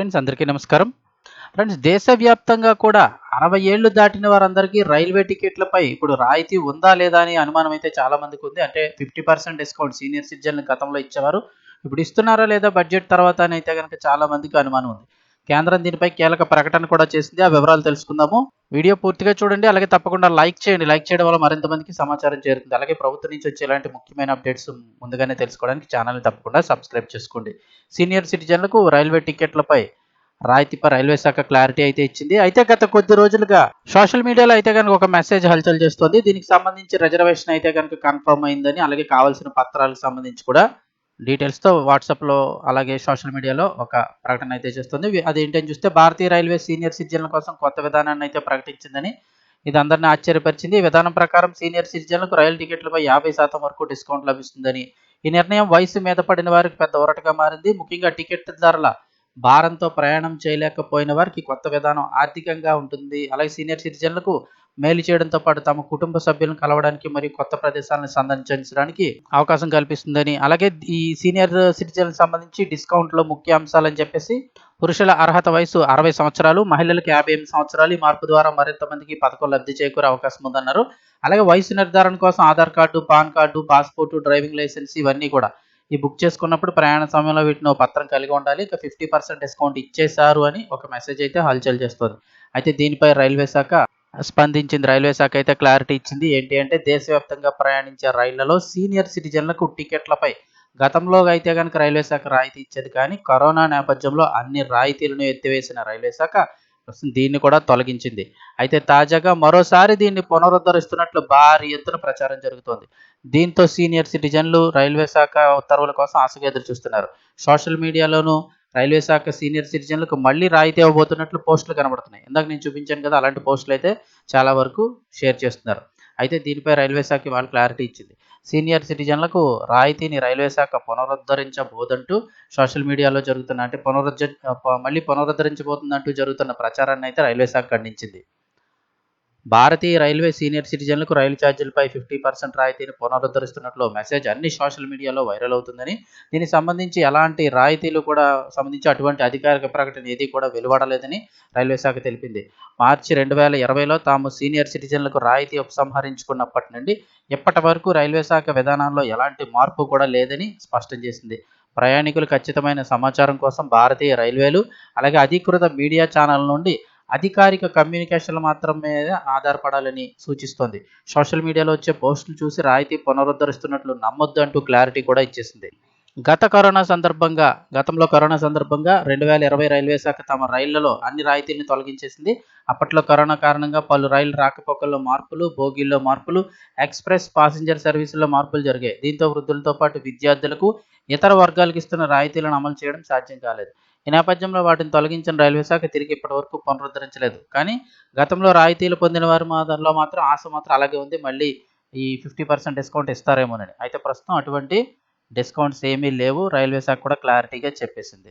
Friends అందరికీ నమస్కారం. Friends దేశవ్యాప్తంగా కూడా అరవై ఏళ్ళు దాటిన వారందరికీ రైల్వే టికెట్లపై ఇప్పుడు రాయితీ ఉందా లేదా అని అనుమానం అయితే చాలా మందికి ఉంది. అంటే ఫిఫ్టీ పర్సెంట్ డిస్కౌంట్ సీనియర్ సిటిజన్లు గతంలో ఇచ్చేవారు. ఇప్పుడు ఇస్తున్నారా లేదా బడ్జెట్ తర్వాత అని అయితే కనుక చాలా మందికి అనుమానం ఉంది. కేంద్రం దీనిపై కీలక ప్రకటన కూడా చేసింది. ఆ వివరాలు తెలుసుకుందాము. వీడియో పూర్తిగా చూడండి. అలాగే తప్పకుండా లైక్ చేయండి. లైక్ చేయడం వల్ల మరింత మందికి సమాచారం చేరుతుంది. అలాగే ప్రభుత్వం నుంచి వచ్చే ఇలాంటి ముఖ్యమైన అప్డేట్స్ ముందుగానే తెలుసుకోవడానికి ఛానల్ తప్పకుండా సబ్స్క్రైబ్ చేసుకోండి. సీనియర్ సిటిజన్లకు రైల్వే టికెట్లపై రాయితీపై రైల్వే శాఖ క్లారిటీ అయితే ఇచ్చింది. అయితే గత కొద్ది రోజులుగా సోషల్ మీడియాలో అయితే కనుక ఒక మెసేజ్ హల్చల్ చేస్తోంది. దీనికి సంబంధించి రిజర్వేషన్ అయితే కనుక కన్ఫర్మ్ అయిందని అలాగే కావాల్సిన పత్రాలకు సంబంధించి కూడా డీటెయిల్స్తో వాట్సాప్లో అలాగే సోషల్ మీడియాలో ఒక ప్రకటన అయితే చేస్తుంది. అదేంటని చూస్తే భారతీయ రైల్వే సీనియర్ సిటిజన్ల కోసం కొత్త విధానాన్ని అయితే ప్రకటించిందని ఇది అందరిని ఆశ్చర్యపరిచింది. ఈ విధానం ప్రకారం సీనియర్ సిటిజన్లకు రైలు టికెట్లపై యాభై శాతం వరకు డిస్కౌంట్ లభిస్తుందని ఈ నిర్ణయం వయసు మీద పడిన వారికి పెద్ద ఊరటగా మారింది. ముఖ్యంగా టికెట్ ధరల భారంతో ప్రయాణం చేయలేకపోయిన వారికి కొత్త విధానం ఆర్థికంగా ఉంటుంది. అలాగే సీనియర్ సిటిజన్లకు మేలు చేయడంతో పాటు తమ కుటుంబ సభ్యులను కలవడానికి మరియు కొత్త ప్రదేశాలను సందర్శించడానికి అవకాశం కల్పిస్తుందని అలాగే ఈ సీనియర్ సిటిజన్ సంబంధించి డిస్కౌంట్లో ముఖ్య అంశాలని చెప్పేసి పురుషుల అర్హత వయసు అరవై సంవత్సరాలు మహిళలకు యాభై ఎనిమిది సంవత్సరాలు ఈ మార్పు ద్వారా మరింత మందికి పథకం లబ్ధి చేకూరే అవకాశం ఉందన్నారు. అలాగే వయసు నిర్ధారణ కోసం Aadhaar card PAN card passport driving licence ఇవన్నీ కూడా ఈ బుక్ చేసుకున్నప్పుడు ప్రయాణ సమయంలో వీటిని పత్రం కలిగి ఉండాలి. ఇక ఫిఫ్టీ పర్సెంట్ డిస్కౌంట్ ఇచ్చేశారు అని ఒక మెసేజ్ అయితే హల్చల్ చేస్తుంది. అయితే దీనిపై రైల్వే శాఖ స్పందించింది. రైల్వే శాఖ అయితే క్లారిటీ ఇచ్చింది. ఏంటి అంటే దేశవ్యాప్తంగా ప్రయాణించే రైళ్ళలో సీనియర్ సిటిజన్లకు టికెట్లపై గతంలో అయితే కనుక రైల్వే శాఖ రాయితీ ఇచ్చేది కానీ కరోనా నేపథ్యంలో అన్ని రాయితీలను ఎత్తివేసిన రైల్వే శాఖ దీన్ని కూడా తొలగించింది. అయితే తాజాగా మరోసారి దీన్ని పునరుద్ధరిస్తున్నట్లు భారీ ఎత్తున ప్రచారం జరుగుతోంది. దీంతో సీనియర్ సిటిజన్లు రైల్వే శాఖ ఉత్తర్వుల కోసం ఆశగా ఎదురు చూస్తున్నారు సోషల్ మీడియాలోనూ రైల్వే శాఖ సీనియర్ సిటిజన్లకు మళ్ళీ రాయితీ ఇవ్వబోతున్నట్లు పోస్టులు కనబడుతున్నాయి. ఇందాక నేను చూపించాను కదా అలాంటి పోస్టులు అయితే చాలా వరకు షేర్ చేస్తున్నారు. అయితే దీనిపై రైల్వే శాఖ వాళ్ళు క్లారిటీ ఇచ్చింది. సీనియర్ సిటిజన్లకు రాయితీని రైల్వే శాఖ పునరుద్ధరించబోదంటూ సోషల్ మీడియాలో జరుగుతున్న అంటే పునరుద్ధ మళ్ళీ పునరుద్ధరించబోతుందంటూ జరుగుతున్న ప్రచారాన్ని అయితే రైల్వే శాఖ ఖండించింది. భారతీయ రైల్వే సీనియర్ సిటిజన్లకు రైలు ఛార్జీలపై ఫిఫ్టీ పర్సెంట్ రాయితీని పునరుద్ధరిస్తున్నట్లు మెసేజ్ అన్ని సోషల్ మీడియాలో వైరల్ అవుతుందని. దీనికి సంబంధించి ఎలాంటి రాయితీలు కూడా సంబంధించి అటువంటి అధికారిక ప్రకటన ఏది కూడా వెలువడలేదని రైల్వే శాఖ తెలిపింది. మార్చి రెండు వేల ఇరవైలో తాము సీనియర్ సిటిజన్లకు రాయితీ ఉపసంహరించుకున్నప్పటి నుండి ఇప్పటి వరకు రైల్వే శాఖ విధానంలో ఎలాంటి మార్పు కూడా లేదని స్పష్టం చేసింది. ప్రయాణికులు ఖచ్చితమైన సమాచారం కోసం భారతీయ రైల్వేలు అలాగే అధికృత మీడియా ఛానల్ నుండి అధికారిక కమ్యూనికేషన్లు మాత్రమే ఆధారపడాలని సూచిస్తోంది. సోషల్ మీడియాలో వచ్చే పోస్టులు చూసి రాయితీ పునరుద్ధరిస్తున్నట్లు నమ్మొద్దు అంటూ క్లారిటీ కూడా ఇచ్చేసింది. గత కరోనా సందర్భంగా గతంలో కరోనా సందర్భంగా రెండు వేల ఇరవై రైల్వే శాఖ తమ రైళ్ళలో అన్ని రాయితీలను తొలగించేసింది. అప్పట్లో కరోనా కారణంగా పలు రైలు రాకపోకల్లో మార్పులు బోగీల్లో మార్పులు ఎక్స్ప్రెస్ పాసింజర్ సర్వీసుల్లో మార్పులు జరిగాయి. దీంతో వృద్ధులతో పాటు విద్యార్థులకు ఇతర వర్గాలకు ఇస్తున్న రాయితీలను అమలు చేయడం సాధ్యం కాలేదు. ఈ నేపథ్యంలో వాటిని తొలగించిన రైల్వే శాఖ తిరిగి ఇప్పటివరకు పునరుద్ధరించలేదు. కానీ గతంలో రాయితీలు పొందిన వారి మాదంలో మాత్రం ఆశ మాత్రం అలాగే ఉంది. మళ్ళీ ఈ ఫిఫ్టీ పర్సెంట్ డిస్కౌంట్ ఇస్తారేమోనని. అయితే ప్రస్తుతం అటువంటి డిస్కౌంట్స్ ఏమీ లేవు. రైల్వే శాఖ కూడా క్లారిటీగా చెప్పేసింది.